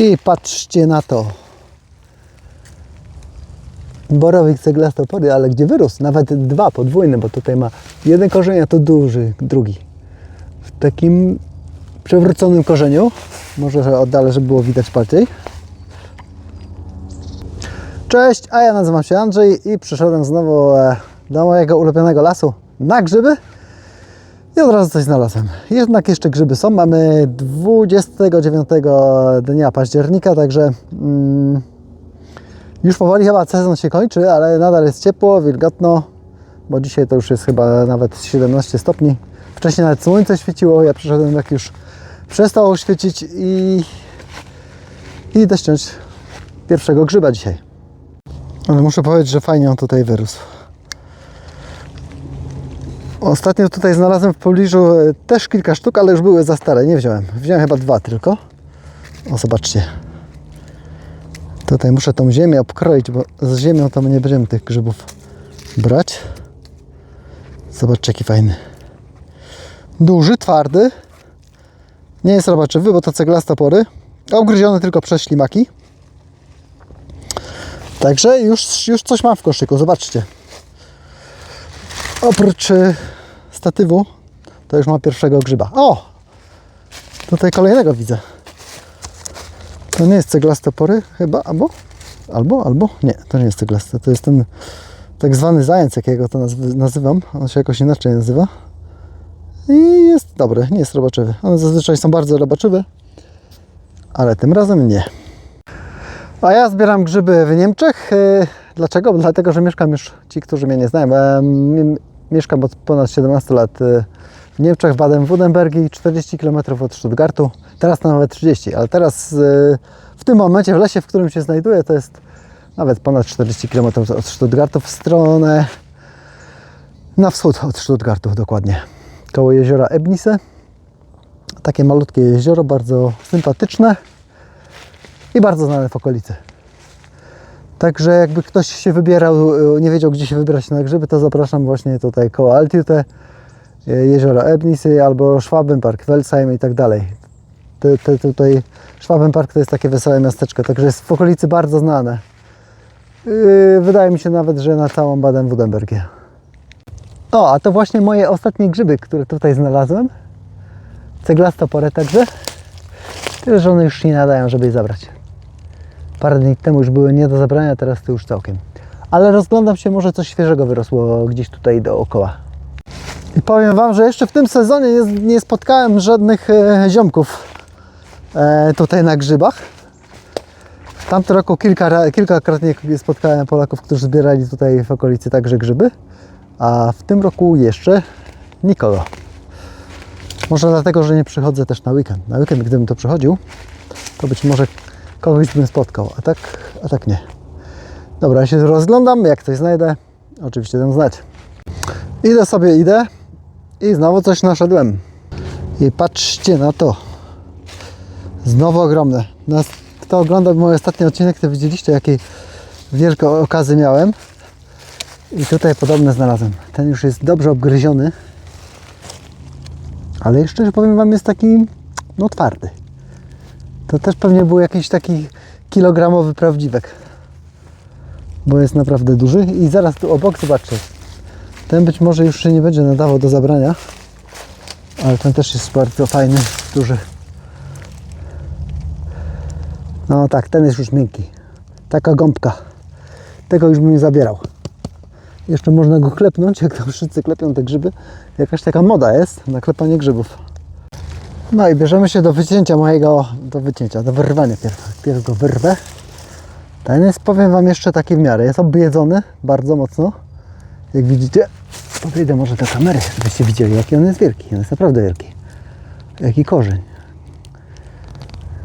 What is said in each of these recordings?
I patrzcie na to. Borowik ceglastopory, ale gdzie wyrósł? Nawet dwa, podwójne, bo tutaj ma jeden korzeń, a to duży, drugi. W takim przewróconym korzeniu. Może że oddalę, żeby było widać bardziej. Cześć, a ja nazywam się Andrzej i przyszedłem znowu e, do mojego ulubionego lasu na grzyby. I od razu coś znalazłem. Jednak jeszcze grzyby są. Mamy 29 dnia października, także mm, już powoli chyba sezon się kończy, ale nadal jest ciepło, wilgotno, bo dzisiaj to już jest chyba nawet 17 stopni. Wcześniej nawet słońce świeciło, ja przyszedłem jak już przestało świecić i, i idę ściąć pierwszego grzyba dzisiaj. Ale muszę powiedzieć, że fajnie on tutaj wyrósł. Ostatnio tutaj znalazłem w pobliżu e, też kilka sztuk, ale już były za stare, nie wziąłem. Wziąłem chyba dwa tylko. O, zobaczcie. Tutaj muszę tą ziemię obkroić, bo z ziemią to my nie będziemy tych grzybów brać. Zobaczcie, jaki fajny. Duży, twardy. Nie jest robaczywy, bo to ceglaste pory. Obgryziony tylko przez ślimaki. Także już, już coś mam w koszyku, zobaczcie. Oprócz y, statywu, to już mam pierwszego grzyba. O! Tutaj kolejnego widzę. To nie jest ceglaste pory chyba, albo? Albo, albo? Nie, to nie jest ceglaste. To jest ten tak zwany zając, jakiego to nazywam. On się jakoś inaczej nazywa. I jest dobry, nie jest robaczywy. One zazwyczaj są bardzo robaczywe, ale tym razem nie. A ja zbieram grzyby w Niemczech. Dlaczego? Dlatego, że mieszkam już, ci, którzy mnie nie znają, e, mieszkam od ponad 17 lat e, w Niemczech, w Baden-Württembergi, 40 km od Stuttgartu. Teraz nawet 30, ale teraz e, w tym momencie w lesie, w którym się znajduję, to jest nawet ponad 40 km od Stuttgartu w stronę na wschód od Stuttgartu dokładnie. Koło jeziora Ebnisse. Takie malutkie jezioro, bardzo sympatyczne i bardzo znane w okolicy. Także jakby ktoś się wybierał, y, nie wiedział gdzie się wybrać na grzyby, to zapraszam właśnie tutaj koło Altute, y, jezioro Ebnisy albo Schwabenpark, Welsheim i tak dalej. Te, te, tutaj Schwabenpark to jest takie wesołe miasteczko, także jest w okolicy bardzo znane. Yy, Wydaje mi się nawet, że na całą Baden-Württembergię. O, a to właśnie moje ostatnie grzyby, które tutaj znalazłem. Ceglastoporę także. Tyle, że one już się nie nadają, żeby je zabrać. Parę dni temu już były nie do zabrania, teraz to już całkiem. Ale rozglądam się, może coś świeżego wyrosło gdzieś tutaj dookoła. I powiem Wam, że jeszcze w tym sezonie nie, nie spotkałem żadnych e, ziomków e, tutaj na grzybach. W tamtym roku kilka, kilkakrotnie spotkałem Polaków, którzy zbierali tutaj w okolicy także grzyby, a w tym roku jeszcze nikogo. Może dlatego, że nie przychodzę też na weekend. Na weekend, gdybym to przychodził, to być może kogoś bym spotkał, a tak, a tak nie. Dobra, ja się rozglądam, jak coś znajdę, oczywiście dam znać. Idę sobie, idę i znowu coś naszedłem. I patrzcie na to. Znowu ogromne. Kto oglądał mój ostatni odcinek, to widzieliście, jakiej wielkie okazy miałem. I tutaj podobne znalazłem. Ten już jest dobrze obgryziony. Ale jeszcze, że powiem Wam, jest taki no twardy. To też pewnie był jakiś taki kilogramowy prawdziwek. Bo jest naprawdę duży. I zaraz tu obok, zobaczcie. Ten być może już się nie będzie nadawał do zabrania. Ale ten też jest bardzo fajny, duży. No tak, ten jest już miękki. Taka gąbka. Tego już bym nie zabierał. Jeszcze można go klepnąć, jak tam wszyscy klepią te grzyby. Jakaś taka moda jest na klepanie grzybów. No i bierzemy się do wycięcia mojego, do wycięcia, do wyrwania pierw. Pierw go wyrwę. Ten jest, powiem Wam, jeszcze taki w miarę. Jest objedzony bardzo mocno. Jak widzicie, podejdę może do kamery, żebyście widzieli, jaki on jest wielki. On jest naprawdę wielki. Jaki korzeń.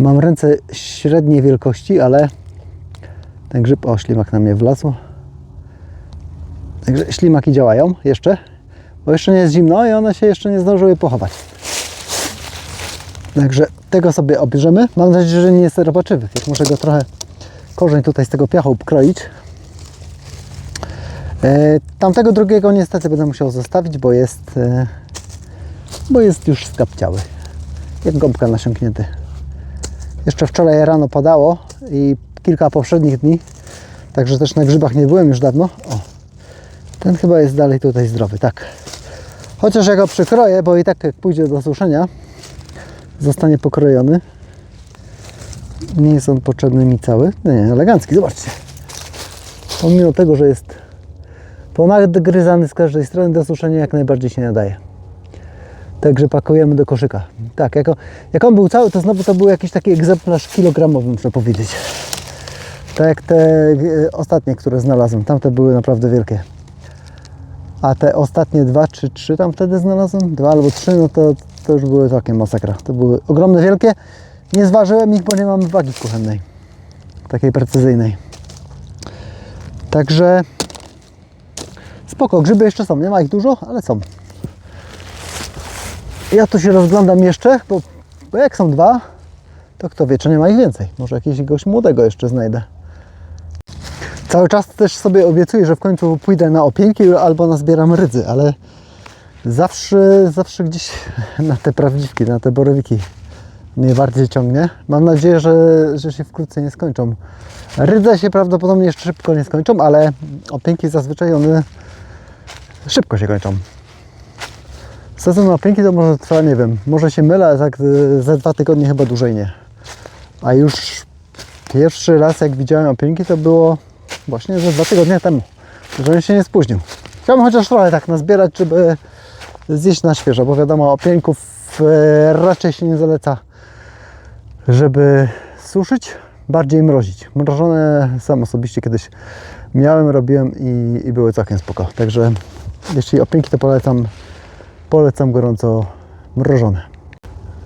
Mam ręce średniej wielkości, ale ten grzyb, o ślimak na mnie wlazł. Także ślimaki działają jeszcze, bo jeszcze nie jest zimno i one się jeszcze nie zdążyły pochować. Także tego sobie obierzemy. Mam nadzieję, że nie jest robaczywy. Jak muszę go trochę korzeń tutaj z tego piachu obkroić. E, tamtego drugiego niestety będę musiał zostawić, bo jest, e, bo jest już skapciały. Jak gąbka nasiąknięty. Jeszcze wczoraj rano padało i kilka poprzednich dni, także też na grzybach nie byłem już dawno. O, ten chyba jest dalej tutaj zdrowy, tak. Chociaż ja go przykroję, bo i tak jak pójdzie do suszenia, zostanie pokrojony. Nie jest on potrzebny mi cały. Nie, nie, elegancki, zobaczcie. Pomimo tego, że jest ponadgryzany z każdej strony, do suszenia jak najbardziej się nadaje. Także pakujemy do koszyka. Tak, jako, jak on był cały, to znowu to był jakiś taki egzemplarz kilogramowy, muszę powiedzieć. Tak jak te e, ostatnie, które znalazłem. Tamte były naprawdę wielkie. A te ostatnie dwa czy trzy tam wtedy znalazłem, dwa albo trzy, no to, to już były takie masakra. To były ogromne, wielkie. Nie zważyłem ich, bo nie mam wagi kuchennej. Takiej precyzyjnej. Także spoko, grzyby jeszcze są. Nie ma ich dużo, ale są. Ja tu się rozglądam jeszcze, bo, bo jak są dwa, to kto wie, czy nie ma ich więcej. Może jakiegoś młodego jeszcze znajdę. Cały czas też sobie obiecuję, że w końcu pójdę na opieńki albo nazbieram rydzy, ale zawsze, zawsze gdzieś na te prawdziwki, na te borowiki mnie bardziej ciągnie. Mam nadzieję, że, że się wkrótce nie skończą. Rydze się prawdopodobnie jeszcze szybko nie skończą, ale opieńki zazwyczaj one szybko się kończą. Sezon opieńki to może trwa, nie wiem, może się mylę, ale tak ze dwa tygodnie chyba dłużej nie. A już pierwszy raz jak widziałem opieńki to było właśnie ze dwa tygodnie temu, żebym się nie spóźnił. Chciałbym chociaż trochę tak nazbierać, żeby zjeść na świeżo, bo wiadomo, opieńków e, raczej się nie zaleca, żeby suszyć, bardziej mrozić. Mrożone sam osobiście kiedyś miałem, robiłem i, i były całkiem spoko. Także jeśli opieńki, to polecam, polecam gorąco mrożone.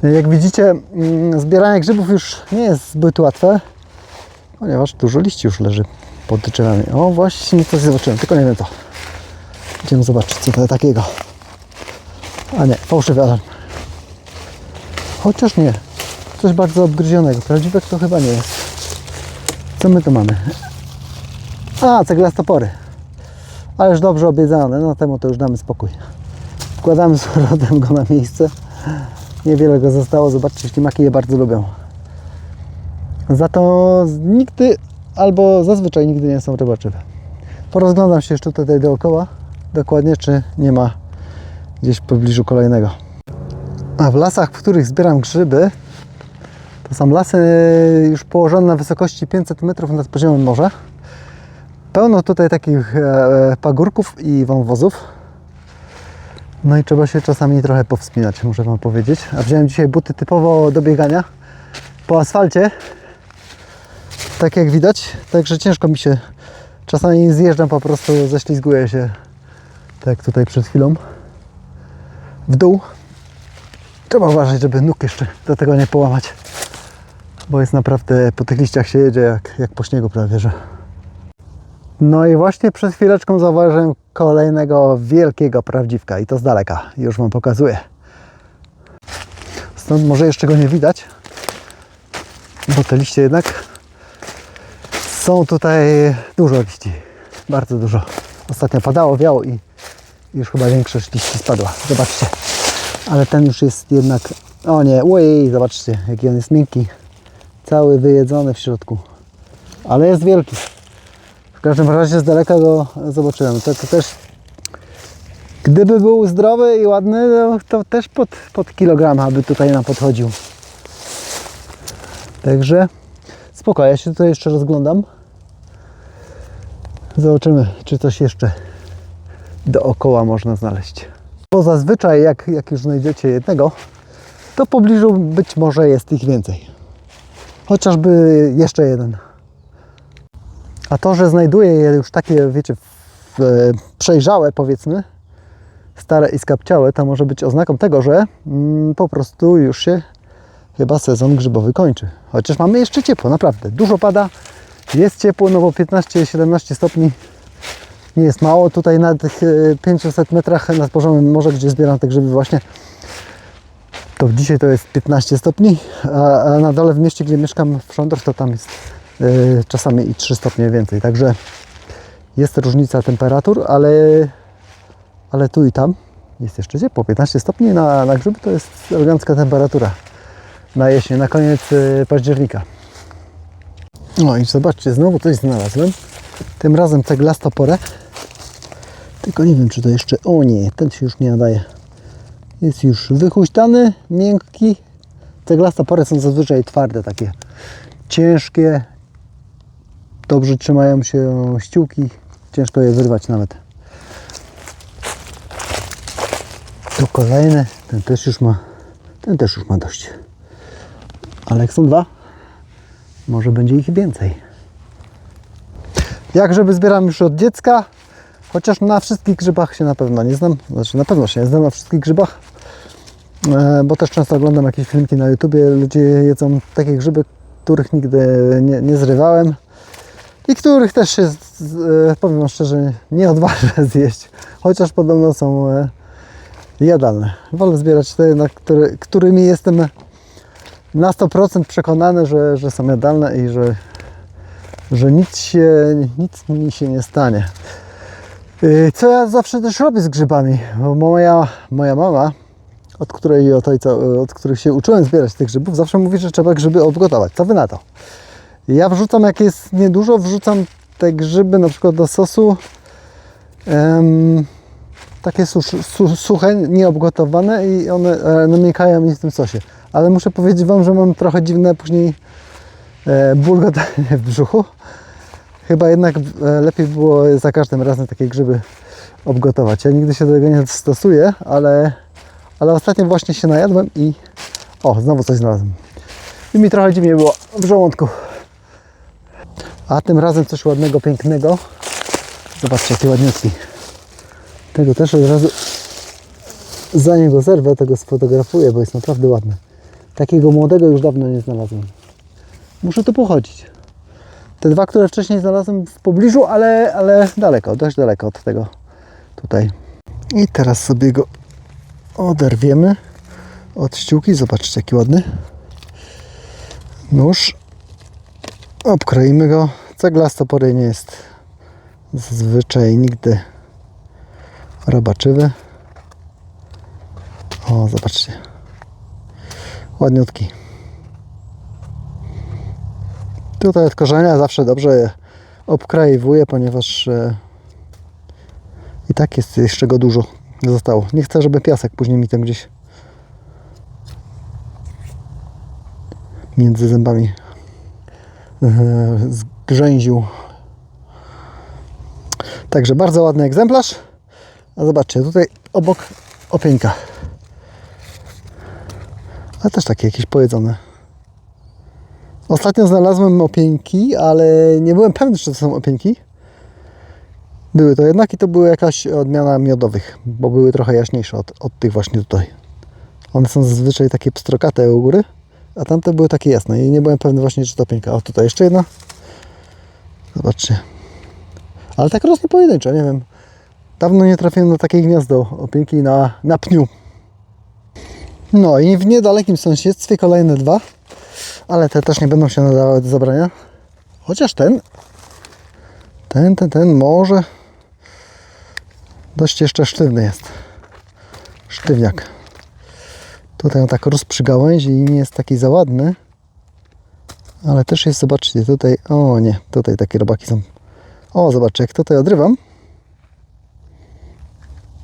Jak widzicie, mm, zbieranie grzybów już nie jest zbyt łatwe, ponieważ dużo liści już leży pod drzewami. O, właśnie coś zobaczyłem, tylko nie wiem co. Idziemy zobaczyć, co to takiego. A nie, fałszywy alarm. Chociaż nie. Coś bardzo obgryzionego. Prawdziwek to chyba nie jest. Co my tu mamy? A, ceglastopory. Ale już dobrze obiedzane. No temu to już damy spokój. Wkładamy z powrotem go na miejsce. Niewiele go zostało. Zobaczcie, ślimaki je bardzo lubią. Za to nigdy albo zazwyczaj nigdy nie są rybaczywe. Porozglądam się jeszcze tutaj dookoła, dokładnie czy nie ma gdzieś w pobliżu kolejnego. A w lasach, w których zbieram grzyby, to są lasy już położone na wysokości 500 metrów nad poziomem morza. Pełno tutaj takich e, pagórków i wąwozów. No i trzeba się czasami trochę powspinać, muszę Wam powiedzieć. A wziąłem dzisiaj buty typowo do biegania po asfalcie, tak jak widać, także ciężko mi się czasami zjeżdżam po prostu, ześlizguję się tak jak tutaj przed chwilą w dół trzeba uważać, żeby nóg jeszcze do tego nie połamać bo jest naprawdę, po tych liściach się jedzie jak, jak po śniegu prawie, że no i właśnie przed chwileczką zauważyłem kolejnego wielkiego prawdziwka i to z daleka, już Wam pokazuję stąd może jeszcze go nie widać bo te liście jednak są tutaj dużo liści. Bardzo dużo. Ostatnio padało, wiało i już chyba większość liści spadła. Zobaczcie. Ale ten już jest jednak... O nie, ojej, zobaczcie jaki on jest miękki. Cały wyjedzony w środku. Ale jest wielki. W każdym razie z daleka go zobaczyłem. To, to też... Gdyby był zdrowy i ładny, to, też pod, pod aby tutaj nam podchodził. Także spoko, ja się tutaj jeszcze rozglądam. Zobaczymy, czy coś jeszcze dookoła można znaleźć. Bo zazwyczaj, jak, jak już znajdziecie jednego, to w pobliżu być może jest ich więcej. Chociażby jeszcze jeden. A to, że znajduję je już takie, wiecie, e, przejrzałe powiedzmy, stare i skapciałe, to może być oznaką tego, że mm, po prostu już się chyba sezon grzybowy kończy. Chociaż mamy jeszcze ciepło, naprawdę. Dużo pada, jest ciepło, no bo 15-17 stopni nie jest mało. Tutaj na tych e, 500 metrach nad poziomem morza, gdzie zbieram te grzyby właśnie, to dzisiaj to jest 15 stopni, a, na dole w mieście, gdzie mieszkam w Szondorz, to tam jest e, czasami i 3 stopnie więcej. Także jest różnica temperatur, ale, ale tu i tam jest jeszcze ciepło. 15 stopni na, na grzyby to jest elegancka temperatura. na jesień, na koniec y, października. No i zobaczcie, znowu coś znalazłem. Tym razem ceglastą porę. Tylko nie wiem, czy to jeszcze... O nie, ten się już nie nadaje. Jest już wychuśtany, miękki. Ceglaste pory są zazwyczaj twarde, takie ciężkie. Dobrze trzymają się ściółki. Ciężko je wyrwać nawet. Tu kolejny. Ten też już ma. Ten też już ma dość. Ale jak są dwa, może będzie ich więcej. Jak grzyby zbieram już od dziecka, chociaż na wszystkich grzybach się na pewno nie znam. Znaczy na pewno się nie znam na wszystkich grzybach, e, bo też często oglądam jakieś filmiki na YouTubie. Ludzie jedzą takie grzyby, których nigdy nie, nie zrywałem i których też się, e, powiem szczerze, nie odważę zjeść, chociaż podobno są e, jadalne. Wolę zbierać te, na które, którymi jestem na 100% przekonany, że, że są jadalne i że, że nic, się, nic mi się nie stanie. Yy, Co ja zawsze też robię z grzybami, bo moja, moja mama, od której, od, ojca, od której się uczyłem zbierać tych grzybów, zawsze mówi, że trzeba grzyby obgotować. Co wy na to? Ja wrzucam, jak jest niedużo, wrzucam te grzyby na przykład do sosu em, takie susz, su, suche, nieobgotowane i one e, namiękają mi w tym sosie. Ale muszę powiedzieć Wam, że mam trochę dziwne później e, bulgotanie w brzuchu. Chyba jednak e, lepiej było za każdym razem takie grzyby obgotować. Ja nigdy się do tego nie stosuję, ale, ale ostatnio właśnie się najadłem i o, znowu coś znalazłem. I mi trochę dziwnie było w żołądku. A tym razem coś ładnego, pięknego. Zobaczcie, jaki ładniutki. Tego też od razu zanim go zerwę, tego sfotografuję, bo jest naprawdę ładny. Takiego młodego już dawno nie znalazłem. Muszę tu pochodzić. Te dwa, które wcześniej znalazłem w pobliżu, ale, ale daleko, dość daleko od tego tutaj. I teraz sobie go oderwiemy od ściółki. Zobaczcie, jaki ładny. Nóż. Obkroimy go. Ceglasto pory nie jest zazwyczaj nigdy robaczywy. O, zobaczcie. Ładniutki. Tutaj od korzenia zawsze dobrze je obkrajewuję, ponieważ e, i tak jest jeszcze go dużo zostało. Nie chcę, żeby piasek później mi tam gdzieś między zębami e, zgrzęził. Także bardzo ładny egzemplarz. A zobaczcie, tutaj obok opieńka. Ale też takie jakieś pojedzone. Ostatnio znalazłem opieńki, ale nie byłem pewny, czy to są opieńki. Były to jednak i to były jakaś odmiana miodowych, bo były trochę jaśniejsze od, od tych właśnie tutaj. One są zazwyczaj takie pstrokate u góry, a tamte były takie jasne i nie byłem pewny właśnie, czy to opieńka. O, tutaj jeszcze jedna. Zobaczcie. Ale tak rośnie pojedynczo, nie wiem. Dawno nie trafiłem na takie gniazdo opieńki na, na pniu. No i w niedalekim sąsiedztwie kolejne dwa, ale te też nie będą się nadawały do zabrania. Chociaż ten, ten, ten, ten może dość jeszcze sztywny jest. Sztywniak. Tutaj on tak rósł i nie jest taki za ładny. Ale też jest, zobaczcie, tutaj, o nie, tutaj takie robaki są. O, zobaczcie, jak tutaj odrywam.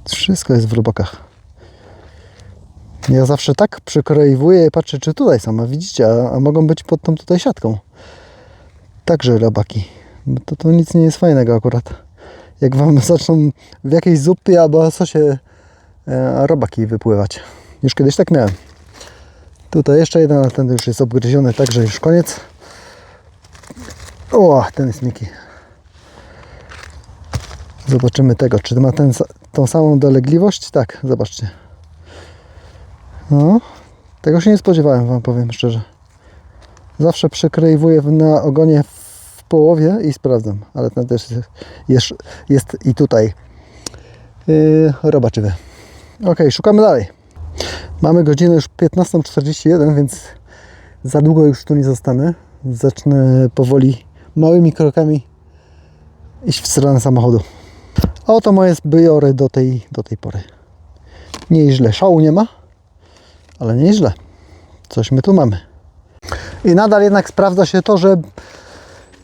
Wszystko jest w robakach. Ja zawsze tak przykroiwuję i patrzę, czy tutaj są, a widzicie, a, a mogą być pod tą tutaj siatką. Także robaki. Bo to, to nic nie jest fajnego akurat. Jak wam zaczną w jakiejś zupie albo sosie e, robaki wypływać. Już kiedyś tak miałem. Tutaj jeszcze jeden, ale ten już jest obgryziony, także już koniec. O, ten jest Miki. Zobaczymy tego, czy ma ten, tą samą dolegliwość. Tak, zobaczcie. No, tego się nie spodziewałem, Wam powiem szczerze. Zawsze przekreiwuję na ogonie w połowie i sprawdzam, ale ten też jest, jest, jest i tutaj yy, robaczywy. Ok, szukamy dalej. Mamy godzinę już 15.41, więc za długo już tu nie zostanę. Zacznę powoli, małymi krokami iść w stronę samochodu. A oto moje zbiory do tej, do tej pory. Nieźle. Szału nie ma, ale nieźle. coś my tu mamy. I nadal jednak sprawdza się to, że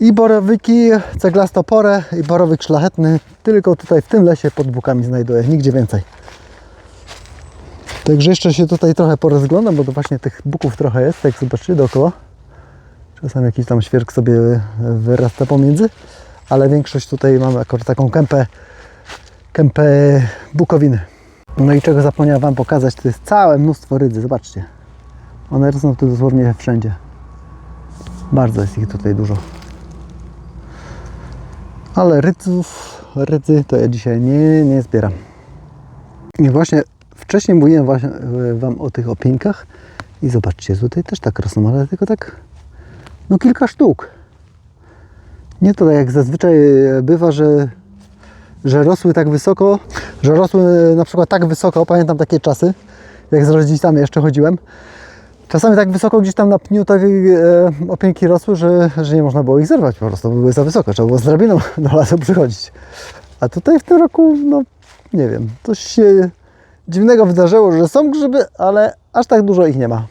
i borowiki ceglastoporę, i borowyk szlachetny tylko tutaj w tym lesie pod bukami znajduję, nigdzie więcej. Także jeszcze się tutaj trochę porozglądam, bo to właśnie tych buków trochę jest, jak zobaczycie dookoła. Czasem jakiś tam świerk sobie wyrasta pomiędzy, ale większość tutaj mamy akurat taką kępę, kępę bukowiny. No i czego zapomniałem Wam pokazać, to jest całe mnóstwo rydzy, zobaczcie. One rosną tu dosłownie wszędzie. Bardzo jest ich tutaj dużo. Ale rydzów, rydzy to ja dzisiaj nie, nie zbieram. I właśnie wcześniej mówiłem właśnie e, Wam o tych opieńkach i zobaczcie, tutaj też tak rosną, ale tylko tak no kilka sztuk. Nie to tak jak zazwyczaj e, bywa, że, że rosły tak wysoko, że rosły na przykład tak wysoko, pamiętam takie czasy, jak z rodzicami jeszcze chodziłem. Czasami tak wysoko gdzieś tam na pniu takie e, opieńki rosły, że, że nie można było ich zerwać po prostu, bo były za wysoko, trzeba było z drabiną do lasu przychodzić. A tutaj w tym roku, no nie wiem, coś się dziwnego wydarzyło, że są grzyby, ale aż tak dużo ich nie ma.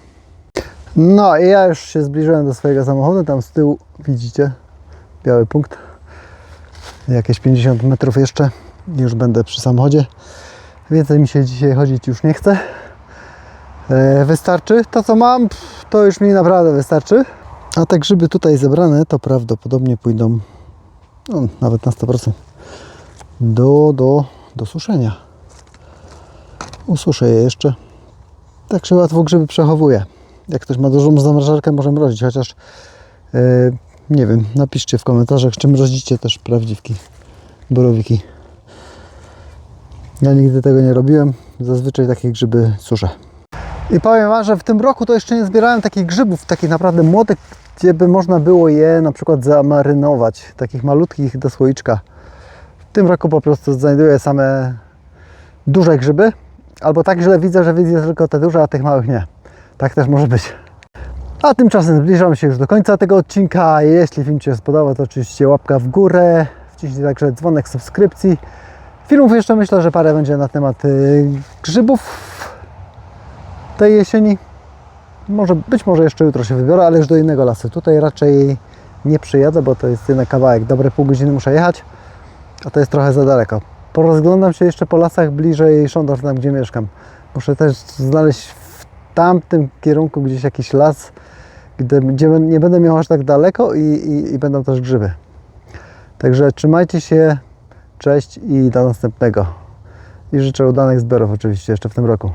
No i ja już się zbliżyłem do swojego samochodu, tam z tyłu widzicie biały punkt. Jakieś 50 metrów jeszcze już będę przy samochodzie. Więcej mi się dzisiaj chodzić już nie chce. E, Wystarczy. To co mam, to już mi naprawdę wystarczy. A te grzyby tutaj zebrane to prawdopodobnie pójdą no, nawet na 100% do, do, do suszenia. Ususzę je jeszcze. Tak się łatwo grzyby przechowuje. Jak ktoś ma dużą zamrażarkę, może mrozić, chociaż e, nie wiem, napiszcie w komentarzach, czy mrozicie też prawdziwki, borowiki. Ja nigdy tego nie robiłem, zazwyczaj takie grzyby suszę. I powiem Wam, że w tym roku to jeszcze nie zbierałem takich grzybów, takich naprawdę młodych, gdzie by można było je na przykład zamarynować, takich malutkich do słoiczka. W tym roku po prostu znajduję same duże grzyby, albo tak źle widzę, że widzę tylko te duże, a tych małych nie. Tak też może być. A tymczasem zbliżamy się już do końca tego odcinka. Jeśli film Ci się spodobał, to oczywiście łapka w górę. Wciśnij także dzwonek subskrypcji. Filmów jeszcze myślę, że parę będzie na temat y, grzybów tej jesieni. Może, być może jeszcze jutro się wybiorę, ale już do innego lasu. Tutaj raczej nie przyjadę, bo to jest jeden kawałek. Dobre pół godziny muszę jechać, a to jest trochę za daleko. Porozglądam się jeszcze po lasach bliżej Szondor, tam gdzie mieszkam. Muszę też znaleźć w tamtym kierunku gdzieś jakiś las, gdzie, gdzie nie będę miał aż tak daleko i, i, i będą też grzyby. Także trzymajcie się, cześć i do następnego. I życzę udanych zbiorów oczywiście jeszcze w tym roku.